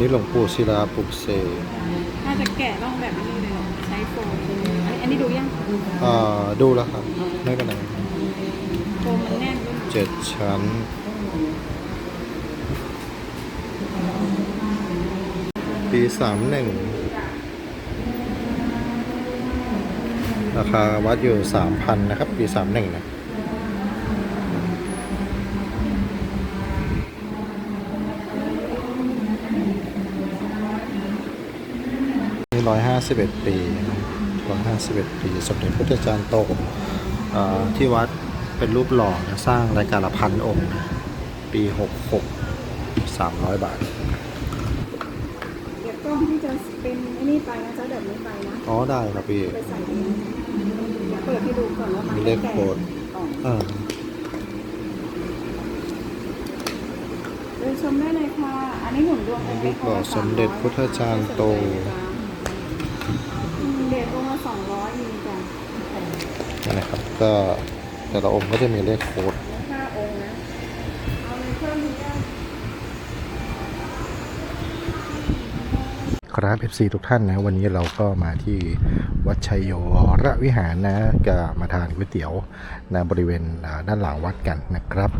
นี้หลวงปู่ศิลาปลุกเสกน่าจะแกะร่องแบบนี้เลยใช้โฟมอันนี้อันนี้ดูยังอ่าดูแล้วครับไม่เป็นไรโฟมมันแน่นด้วยเจ็ดชั้น ปีสามหนึ่งราคาวัดอยู่สามพันนะครับ ปีสามหนึ่งนะ นี่ร้อยห้าสิบเอ็ดปีร้อยห้าสิบเอ็ดปี สมเด็จพระเจ้าจารย์โตอ่าที่วัดเป็นรูปหล่อนะสร้างรายการละพันองค์นะปีหกหกสามร้อยบาทเดี๋ยวกล้องที่จะเป็นไอ้นี่ไปนะจ๊ะแบบนี้ไปนะอ๋อได้ครับพี่ไปใส่เองเดี๋ยวเปิดให้ดูก่อนว่ามันมีเลขแกะโค้ดกล่องอ่าเดินชมได้เลยค่ะ อันนี้หมุนดวงมีเป็นรูปหล่อสมเด็จพุทธจารย์โต อืมเด็ดลงมาสองร้อยมีจ้ะ นะครับ ก็แต่ละองค์ก็จะมีเลขโค้ดแล้วห้าองค์นะเอาเลยเพิ่มนี้ได้ครับ FC ทุกท่านนะ วันนี้เราก็มาที่วัดชัยโยวรวิหารนะก็มาทานก๋วยเตี๋ยวนะบริเวณอ่าด้านหลังวัดกันนะครับ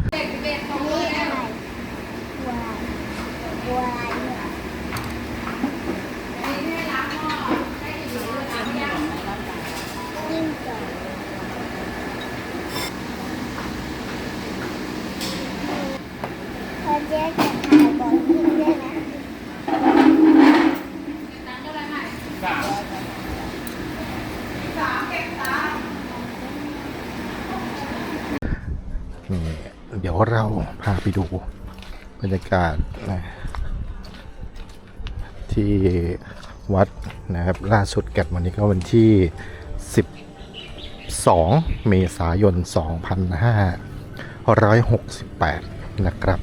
เขาเรียกจะถ่ายบอลขึ้นด้วยนะ นี่เดี๋ยวเราพาไปดูบ รรยากาศนะที่วัดนะครับล่าสุดกันวันนี้ก็วันที่ 12 เมษายน 2568 นะครับ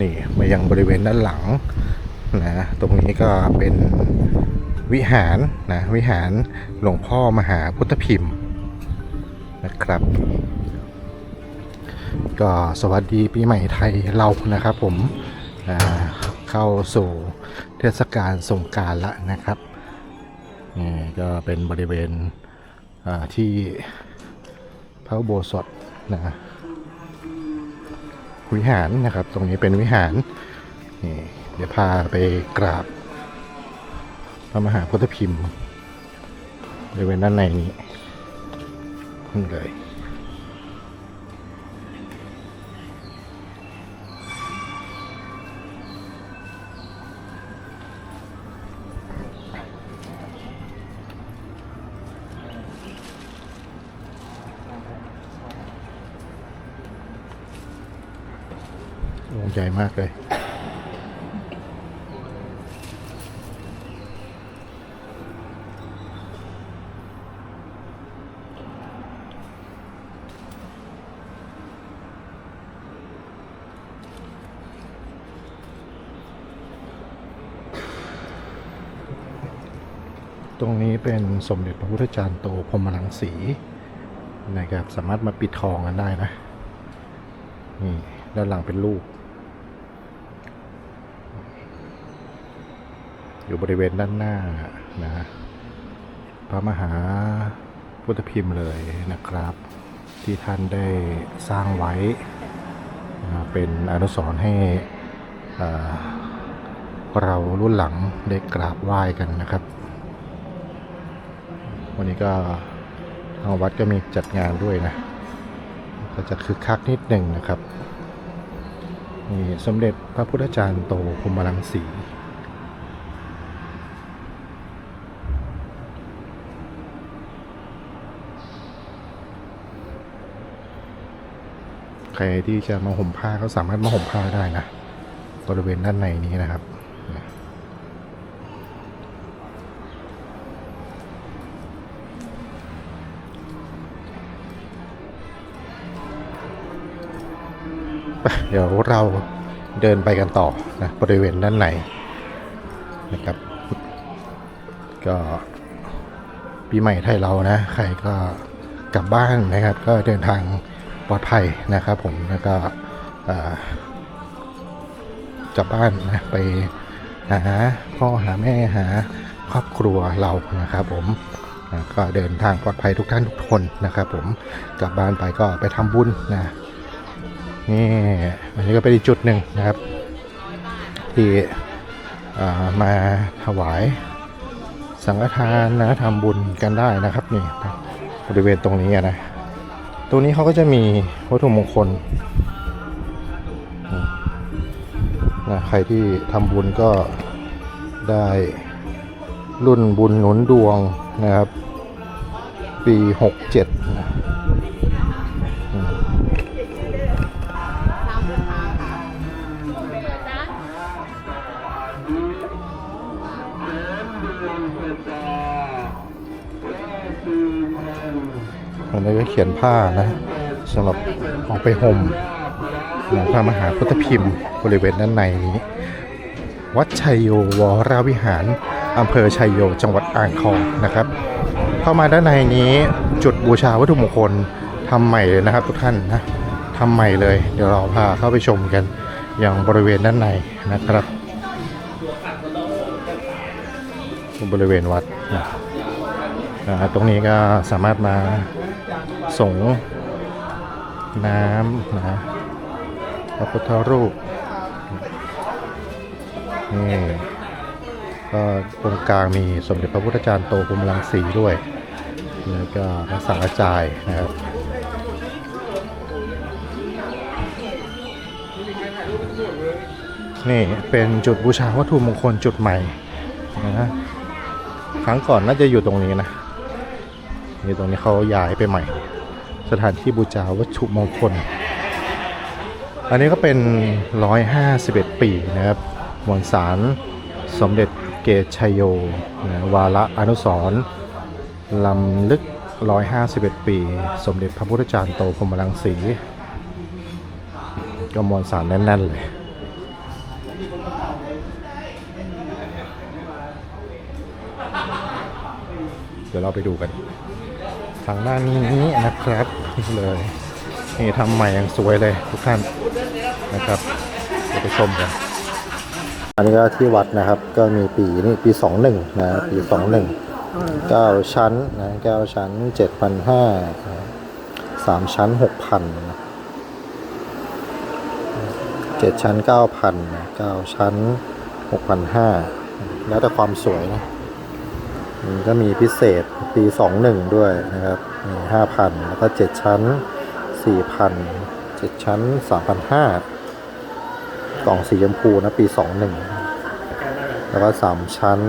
นี่มายังบริเวณด้านหลังนะตรงนี้ก็เป็นวิหารนะวิหารหลวงพ่อมหาพุทธพิมพ์นะครับ ก็สวัสดีปีใหม่ไทยเรานะครับผมเข้าสู่เทศกาลสงการละนะครับนี่ก็เป็นบริเวณที่พระโบสถนะวิหารนะครับ ตรงนี้เป็นวิหารนี่เดี๋ยวพาไปกราบ พระมหาพุทธพิมพ์บริเวณด้านในนี้นี่เลย ใหญ่มากเลยตรงนี้เป็นสมเด็จพระพุทธจารย์โตพรมรังสีนะครับ สามารถมาปิดทองกันได้นะ นี่ ด้านหลังเป็นรูป อยู่บริเวณด้านหน้านะพระมหาพุทธพิมพ์เลยนะครับ ที่ท่านได้สร้างไว้นะเป็นอนุสรณ์ให้เรารุ่นหลังได้กราบไหว้กันนะครับ วันนี้ก็ทางวัดก็มีจัดงานด้วยนะ ก็จะคึกคักนิดหนึ่งนะครับนี่สมเด็จพระพุทธจารย์โตพรมรังสี ใครที่จะมาห่มผ้าก็สามารถมาห่มผ้าได้นะบริเวณด้านในนี้นะครับเดี๋ยวเราเดินไปกันต่อนะบริเวณด้านในนะครับ ก็ปีใหม่ไทยเรานะ ใครก็กลับบ้านนะครับ ก็เดินทาง ปลอดภัยนะครับผมแล้วก็อ่ากลับบ้านนะไปหาพ่อหาแม่หาครอบครัวเรานะครับผมก็เดินทางปลอดภัยทุกท่านทุกคนนะครับผมกลับบ้านไปก็ไปทำบุญนะนี่อันนี้ก็เป็นอีกจุดหนึ่งนะครับ ที่มาถวายสังฆทานนะทำบุญกันได้นะครับนี่บริเวณตรงนี้นะ ตรงนี้เขาก็จะมีวัตถุมงคลนะใครที่ทำบุญก็ได้รุ่นบุญหนุนดวงนะครับ ปี 67นะ ขียนผ้านะสำหรับออกไปห่มนะพระมหาพุทธพิมพ์บริเวณด้านในนี้ วัดชัยโยวรวิหารอำเภอชัยโยจังหวัดอ่างทองนะครับ เข้ามาด้านในนี้จุดบูชาวัตถุมงคลทำใหม่เลยนะครับ ทุกท่านนะทำใหม่เลย เดี๋ยวเราพาเข้าไปชมกันอย่างบริเวณด้านในนะครับบริเวณวัดนะตรงนี้ก็สามารถมา สงน้ำนะพระพุทธรูปนี่ก็ตรงกลางมีสมเด็จพระพุทธจารย์โตภูมิลังสีด้วยแล้วก็พระสังฆจายนะครับนี่เป็นจุดบูชาวัตถุมงคลจุดใหม่นะครั้งก่อนน่าจะอยู่ตรงนี้นะ นี่ตรงนี้เขาย้ายไปใหม่ สถานที่บูชาวัตถุมงคล อันนี้ก็เป็น 151 ปีนะครับมวลสารสมเด็จเกตชัยโยนะวาระอนุสรลำลึก 151 ปี สมเด็จพระพุทธจารย์โตพรมรังสีก็มวลสารแน่น ๆ เลย เดี๋ยวเราไปดูกัน ทางด้านนี้นะครับนี่เลยนี่ทำใหม่อย่างสวยเลยทุกท่านนะครับไปชมกันอันนี้ก็ที่วัดนะครับก็มีปีนี่ปี 21นะปี 21 9 ชั้นนะ9ชั้น 7,500นะสามชั้น 6,000นะ7ชั้น 9,000นะ9ชั้น 6,500 แล้วแต่ความสวยนะ นก็มีพิเศษปี 21 ด้วยนะครับมี5,000 แล้วก็ 7 ชั้น 4,000 7 ชั้น 3,500กล่องสีชมพูนะปี 21 แล้วก็ 3 ชั้น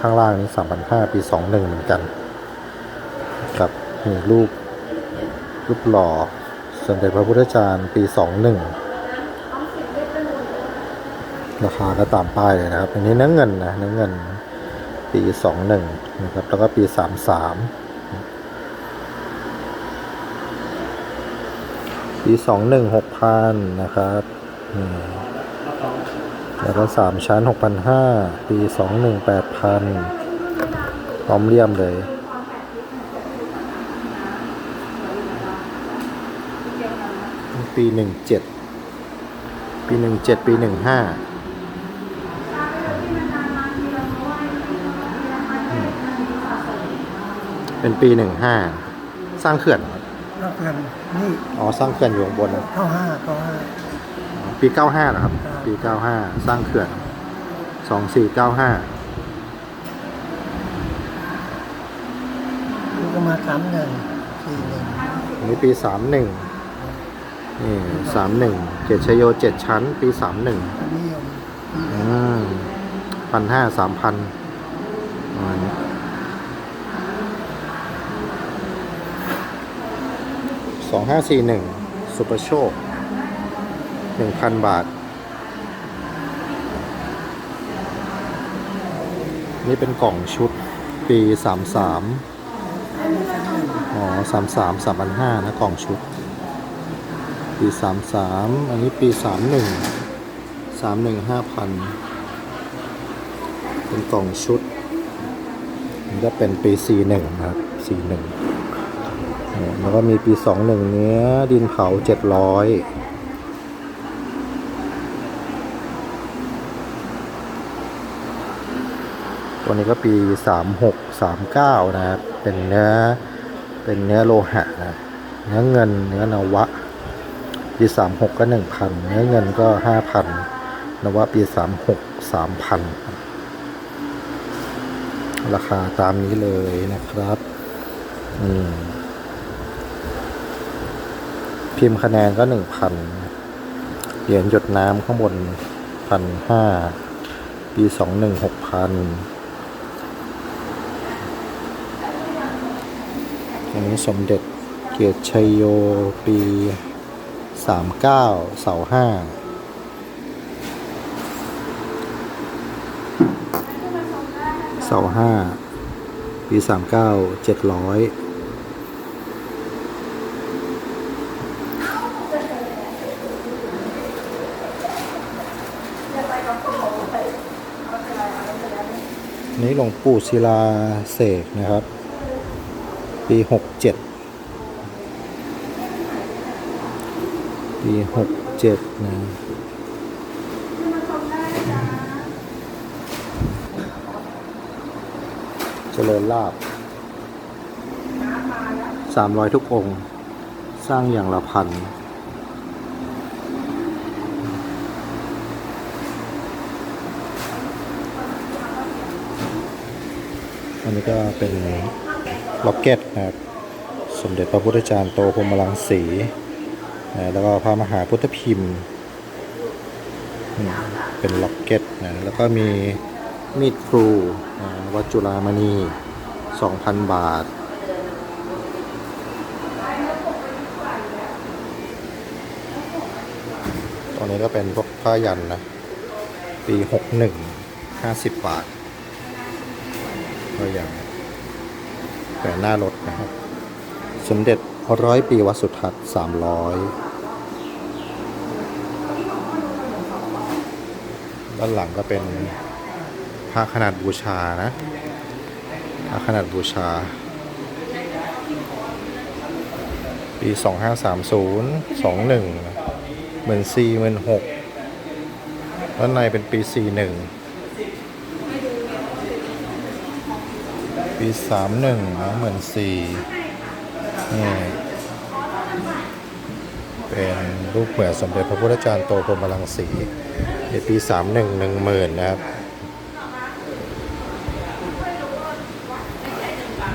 ข้างล่างนี้ 3,500 ปี 21 เหมือนกันครับมีรูปรูปหล่อสมเด็จพระพุทธจารย์ปี 21 ราคาก็ตามป้ายเลยนะครับ อันนี้เนื้อเงินนะเนื้อเงิน ปี 21 นะครับ แล้วก็ปี 33 ปี 21 6,000 นะครับแล้วก็3ชั้น 6,500 ปี 21 8,000พร้อมเลี่ยมเลยปี 17 ปี 17 ปี 15 เป็นปี15สร้างเขื่อนเหรอครับแล้วกันนี่อ๋อสร้างเขื่อนอยู่ข้างบนนะเข้าห้าเข้าห้าปี95นะครับ ปี95สร้างเขื่อน2495ลูกก็มาสามหนึ่งสี่หนึ่งอันนี้ปี31นี่31เกียรติชยโย7ชั้น ปี31นิยมอืมพันห้าสามพันประมาณนี้ สองห้าสี่หนึ่งสุปโชคหนึ่งพันบาท นี่เป็นกล่องชุดปีสามสามอ๋อสามสามสามพันห้านะ กล่องชุด ปีสามสามอันนี้ปีสามหนึ่งสามหนึ่งห้าพันเป็นกล่องชุดมันจะเป็นปี 41 นะครับ 41เนี่ย แล้วก็มีปีสองหนึ่งเนื้อดินเผาเจ็ดร้อยตัวนี้ก็ปีสามหกสามเก้านะครับ เป็นเนื้อ เป็นเนื้อโลหะนะ เนื้อเงิน เนื้อนวะ ปีสามหกก็หนึ่งพัน เนื้อเงินก็ห้าพัน นวะปีสามหกสามพัน ราคาตามนี้เลยนะครับ อืม พิมพ์คะแนนก็หนึ่งพันเหรียญหยดน้ำข้างบนพันห้าปีสองหนึ่งหกพันอันนี้สมเด็จเกียรติชัยโยปีสามเก้าเสาห้าเสาห้าปีสามเก้าเจ็ดร้อย นี้หลวงปู่ศิลาเสกนะครับ ปีหกเจ็ดปีหกเจ็ดนะเจริญลาบสามร้อยทุกองค์ สร้างอย่างละพัน นนี้ก็เป็นล็อกเก็ตนะครับสมเด็จพระพุทธจารย์โตพรมรังสีนะแล้วก็พระมหาพุทธพิมพ์ เป็นล็อกเก็ตนะแล้วก็มีมีดครูนะวัจุฬามณี 2,000 บาทตอนนี้ก็เป็นพวกผ้ายันนะ ปี 61 50 บาท ก็ยังแต่นหน้ารถนะครับ สมเด็จร้อยปีวัดสุทัศน์สามร้อยด้านหลังก็เป็นพระขนาดบูชานะพระขนาดบูชา ปี 2530 21 14 16ด้านในเป็นปี 41 ปีสามหนึ่งนะเหมือนสี่นี่ เป็นรูปเหมือนสมเด็จพระพุทธจารย์โตพรมรังสีในปีสามหนึ่งหนึ่งหมื่นนะครับ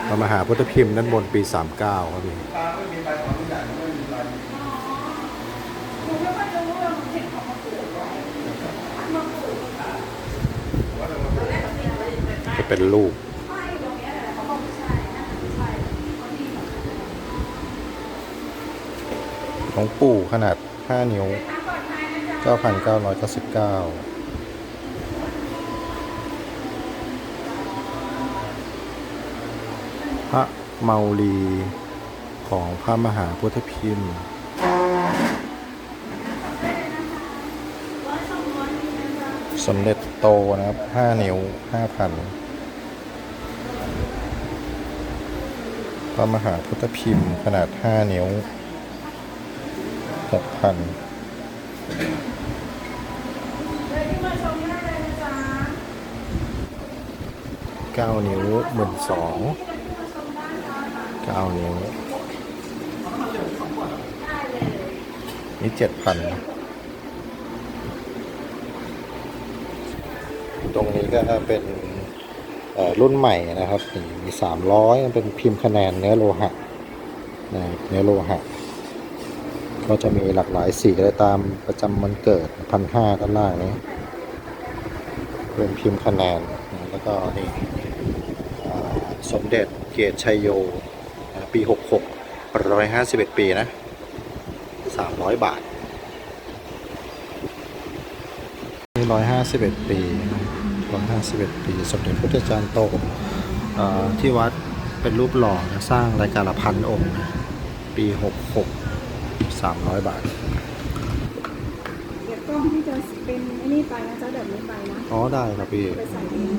พระมหาพุทธพิมพ์ด้านบนปีสามเก้าครับพี่จะเป็นรูป ของปู่ขนาด 5 นิ้ว 9,999พระเมาลีของพระมหาพุทธพิมพ์ สมเด็จโตนะครับ 5 นิ้ว 5,000 พระมหาพุทธพิมพ์ขนาด 5 นิ้ว หกพันเก้านิ้วหมื่นสองเก้านิ้วนี่เจ็ดพันตรงนี้ก็เป็นรุ่นใหม่นะครับ มีสามร้อยเป็นพิมพ์คะแนนเนื้อโลหะนะเนื้อโลหะ ก็จะมีหลากหลายสีเลยตามประจำวันเกิดพันห้าด้านล่างนี้ เป็นพิมพ์คะแนนแล้วก็นี่สมเด็จเกียรติชัยโย ปี 66 151 ปีนะ 300 บาทนี่151 ปี 151 ปี สมเด็จพระพุทธจารย์โตที่วัดเป็นรูปหล่อนะสร้างรายการละพันองค์นะ ปี 66 300 บาท เดี๋ยวกล้องที่จะเป็นไอ้นี่ไปนะจ๊ะแบบนี้ไปนะอ๋อได้ครับพี่ ไปใส่เอง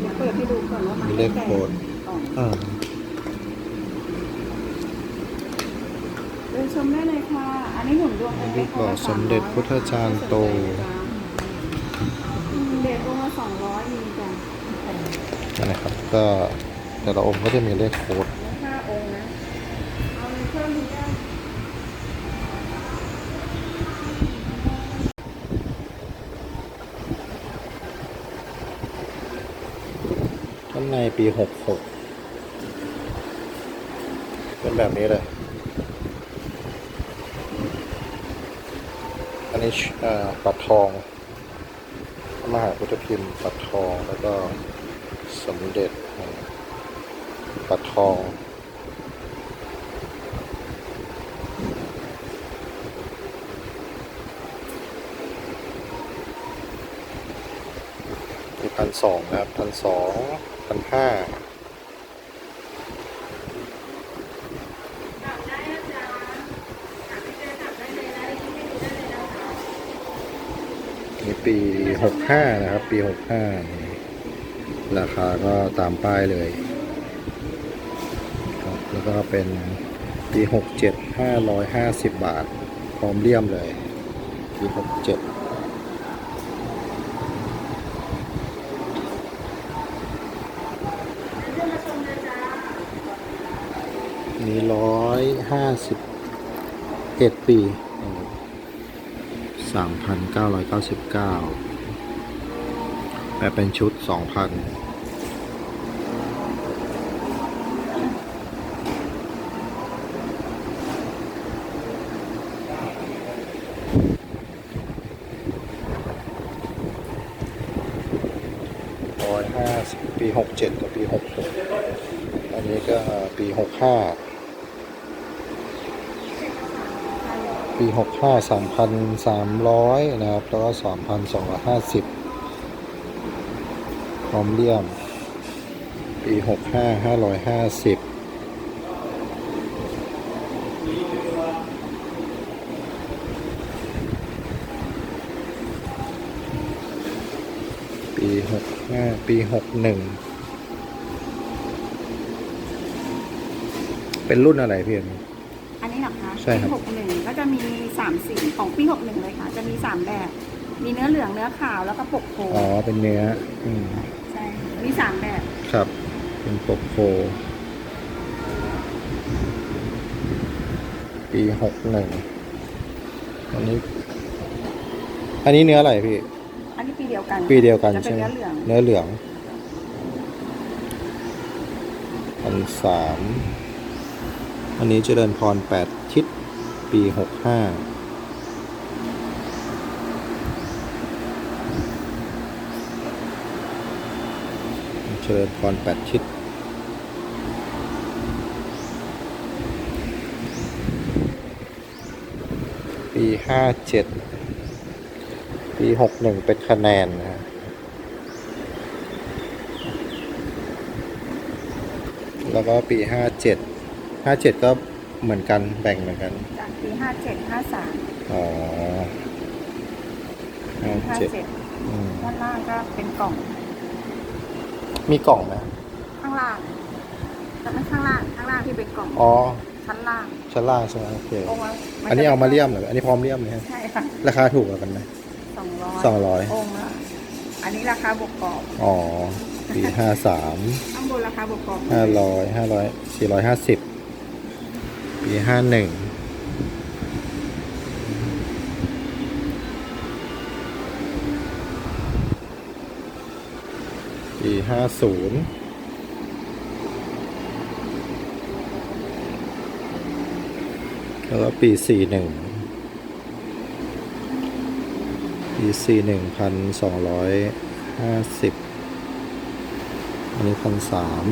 เดี๋ยวเปิดให้ดูก่อนว่ามันมีเลขโค้ดออกเออเดินชมได้เลยค่ะ อันนี้หมุนดวงรูปหล่อสมเด็จพุทธจารย์โตอืมเด็กลงมาสองร้อยมีจ้ะนี่นะครับ ก็แต่ละองค์ก็จะมีเลขโค้ด ห้าองค์นะ เอาเพิ่มอีกได้ ข้างในปี หกหกเป็นแบบนี้เลย อันนี้ปัดทองมหาพุทธพิมพ์ปัดทองแล้วก็สมเด็จปัดทองมีพันสองนะครับพันสอง พันห้านี่ปีหกห้านะครับ ปีหกห้าราคาก็ตามป้ายเลยครับแล้วก็เป็นปีหกเจ็ดห้าร้อยห้าสิบบาท พร้อมเลี่ยมเลยปีหกเจ็ด มี ร้อยห้าสิบเอ็ดปีสามพันเก้าร้อยเก้าสิบเก้าแปลเป็นชุดสองพันร้อยห้าสิบปีหกเจ็ดกับปีหกหกอันนี้ก็ปีหกห้า ปีหกห้าสามพันสามร้อยนะครับ แล้วก็สามพันสองร้อยห้าสิบพร้อมเลี่ยม ปีหกห้าห้าร้อยห้าสิบปีหกห้าปีหกหนึ่งเป็นรุ่นอะไรพี่เอ็มอันนี้เหรอคะใช่ครับปีหกหนึ่งก็จะ มีสามสีของปีหกหนึ่งเลยค่ะ จะมีสามแบบ มีเนื้อเหลืองเนื้อขาวแล้วก็ปกโพอ๋อเป็นเนื้ออืมใช่ค่ะมีสามแบบครับ เป็นปกโพปีหกหนึ่งอันนี้ อันนี้เนื้ออะไรพี่ อันนี้ปีเดียวกันปีเดียวกันจะเป็ใช่นไหมเนื้อเหลืองเนื้อเหลืองพันสามอันนี้เจริญพรแปดทิศ ปีหกห้าเจริญพรแปดทิศปีห้าเจ็ดปีหกหนึ่งเป็นคะแนนนะฮะแล้วก็ปีห้าเจ็ดห้าเจ็ดก็เหมือนกันแบ่งเหมือนกัน ปีห้าเจ็ดห้าสามอ๋อห้าห้าเจ็ดเจ็ดอืมด้านล่างก็เป็นกล่องมีกล่องไหมข้างล่างแต่ไม่ข้างล่างข้างล่างที่เป็นกล่องอ๋อชั้นล่างชั้นล่างใช่ไหมโอเคองค์ละอันนี้เอามาเลี่ยมเหรออันนี้พร้อมเลี่ยมไหมฮะใช่ค่ะราคาถูกกว่ากันไหม สองร้อยสองร้อย องค์ละอันนี้ราคาบวกกรอบอ๋อปีห้าสามข้างบนราคาบวกกรอบห้าร้อยห้าร้อยสี่ร้อยห้าสิบปีห้าหนึ่ง ปีห้าศูนย์แล้วก็ปีสี่หนึ่งปีสี่หนึ่งพันสองร้อยห้าสิบอันนี้พันสาม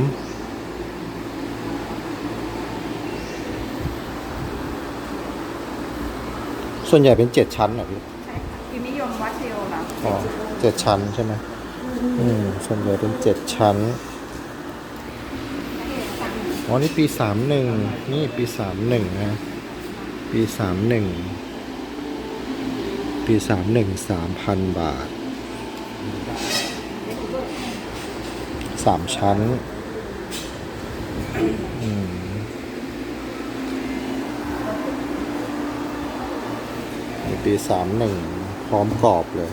ส่วนใหญ่เป็นเจ็ดชั้นเหรอพี่ ใช่ค่ะพิมพ์นิยมวัดเทโอเหรออ๋อเจ็ดชั้นใช่ไหม อืมส่วนใหญ่เป็นเจ็ดชั้นอ๋อนี่ปีสามหนึ่งนี่ปีสามหนึ่งนะ ปีสามหนึ่งปีสามหนึ่งสามพันบาทสามชั้น อืมนี่ปีสามหนึ่งพร้อมกรอบเลย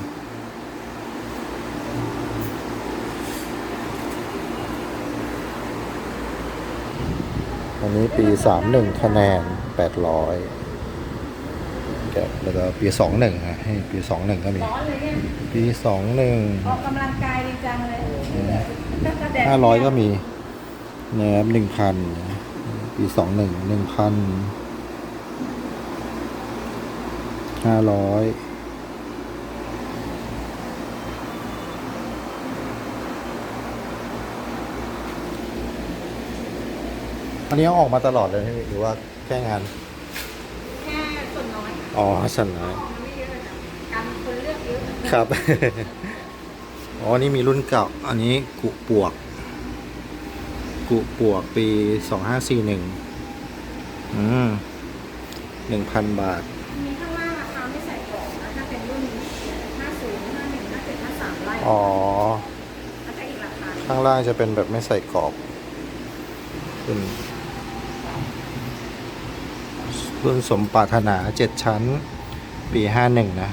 นนี้ปีสามหนึ่งคะแนนแปดร้อยแล้วก็ปีสองหนึ่งฮะให้ปีสองหนึ่งก็มี ร้อนเลยเนี่ยปีสองหนึ่งออกกำลังกายดีจังเลยแดดห้าร้อยก็มีนะครับหนึ่งพันปีสองหนึ่งหนึ่งพันห้าร้อย อันนี้เอาออกมาตลอดเลยใช่ไหมหรือว่าแค่งาน แค่ส่วนน้อยอ๋อสันน้อยมันไม่เยอะเลยค่ะการคนเลือกเยอะครับ อ๋อ นี่มีรุ่นเก่า อันนี้กุปวก กุปวกปีสองห้าสี่หนึ่งอืมหนึ่งพันบาท มีข้างล่างราคาไม่ใส่กล่องนะถ้าเป็นรุ่นห้าศูนย์ห้าหนึ่งห้าเจ็ดห้าสามไล่อ๋อ แล้วก็อีกราคา ข้างล่างจะเป็นแบบไม่ใส่กรอบรุ่น รุ่นสมปรารถนา 7 ชั้น ปี 51 นะ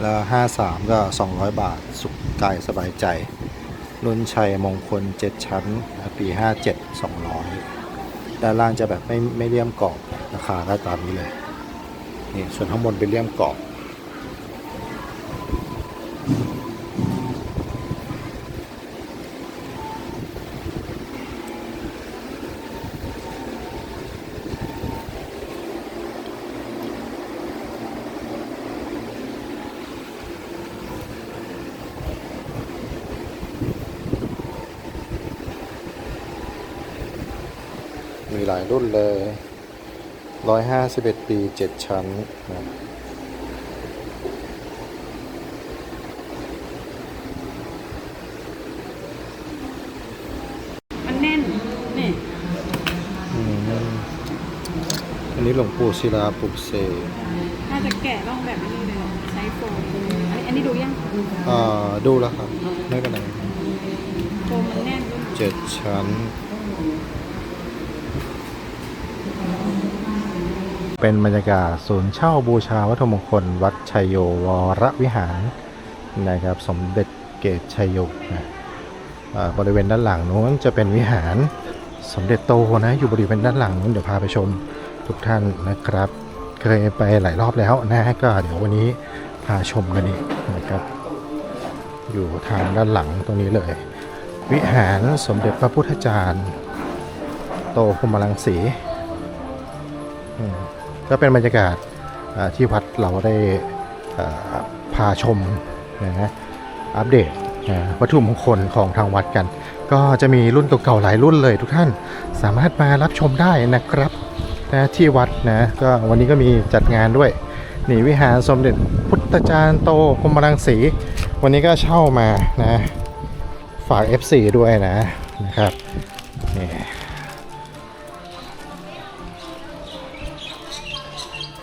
แล้ว 53 ก็ 200 บาท สุขกายสบายใจ รุ่นชัยมงคล 7 ชั้น ปีห้าเจ็ดสองร้อยด้านล่างจะแบบไม่ไม่เลี่ยมกรอบ ราคาก็ตามนี้เลย นี่ส่วนข้างบนเป็นเลี่ยมกรอบ มีหลายรุ่นเลยร้อยห้าสิบเอ็ดปีเจ็ดชั้นนะมันแน่น นี่ อืมอันนี้หลวงปู่ศิลาปลุกเสกน่าจะแกะต้องแบบนี้เลยใช้โฟมอันนี้อันนี้ดูยังอ่า ดูแล้วครับ ไม่เป็นไรโฟมมันแน่นด้วย เจ็ดชั้น เป็นบรรยากาศศูนย์เช่าบูชาวัตถุมงคล วัดชัยโยวรวิหารนะครับ สมเด็จเกตชัยโยนะบริเวณด้านหลังนู้นจะเป็นวิหารสมเด็จโตนะอยู่บริเวณด้านหลังนู้นเดี๋ยวพาไปชมทุกท่านนะครับ เคยไปหลายรอบแล้วนะก็เดี๋ยววันนี้พาชมกันอีกนะครับ อยู่ทางด้านหลังตรงนี้เลย วิหารสมเด็จพระพุทธจารย์ โตพมรังสี ก็เป็นบรรยากาศที่วัดเราได้พาชมนะฮะอัปเดตวัตถุมงคลของทางวัดกัน ก็จะมีรุ่นเก่าๆหลายรุ่นเลยทุกท่านสามารถมารับชมได้นะครับนะที่วัดนะก็วันนี้ก็มีจัดงานด้วยนี่วิหารสมเด็จพุทธจารย์โตพรมรังสี วันนี้ก็เช่ามานะฝาก F4 ด้วยนะนะครับนี่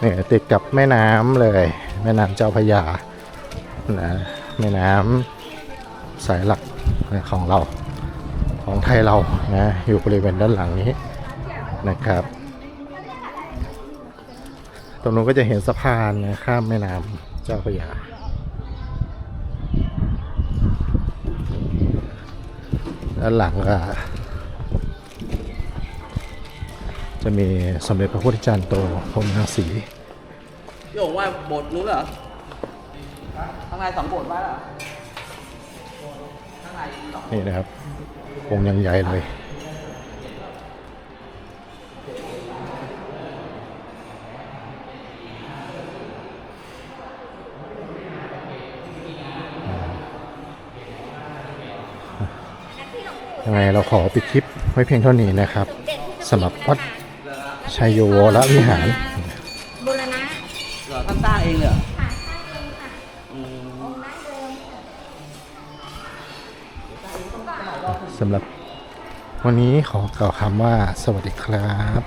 นี่ติดกับแม่น้ำเลย แม่น้ำเจ้าพระยานะแม่น้ำสายหลักของเราของไทยเรานะอยู่บริเวณด้านหลังนี้นะครับ ตรงนู้นก็จะเห็นสะพานนะข้ามแม่น้ำเจ้าพระยาด้านหลังก็ จะมีสมเด็จพระพุทธจารย์โตพรหมรังสีพี่โอ๋ว่าโบสถ์นู้นเหรอข้างในสองโบสถ์ไว้เหรอข้างในสองนี่นะครับองค์ยังใหญ่เลยยังไงเราขอปิดคลิปไว้เพียงเท่านี้นะครับสำหรับวัด ชัยโยวรวิหาร บูรณะเหรอท่านสร้างเองเลยเหรอค่ะสร้างเองค่ะอืมองค์ดั้งเดิมค่ะสำหรับวันนี้ขอกล่าวคำว่าสวัสดีครับ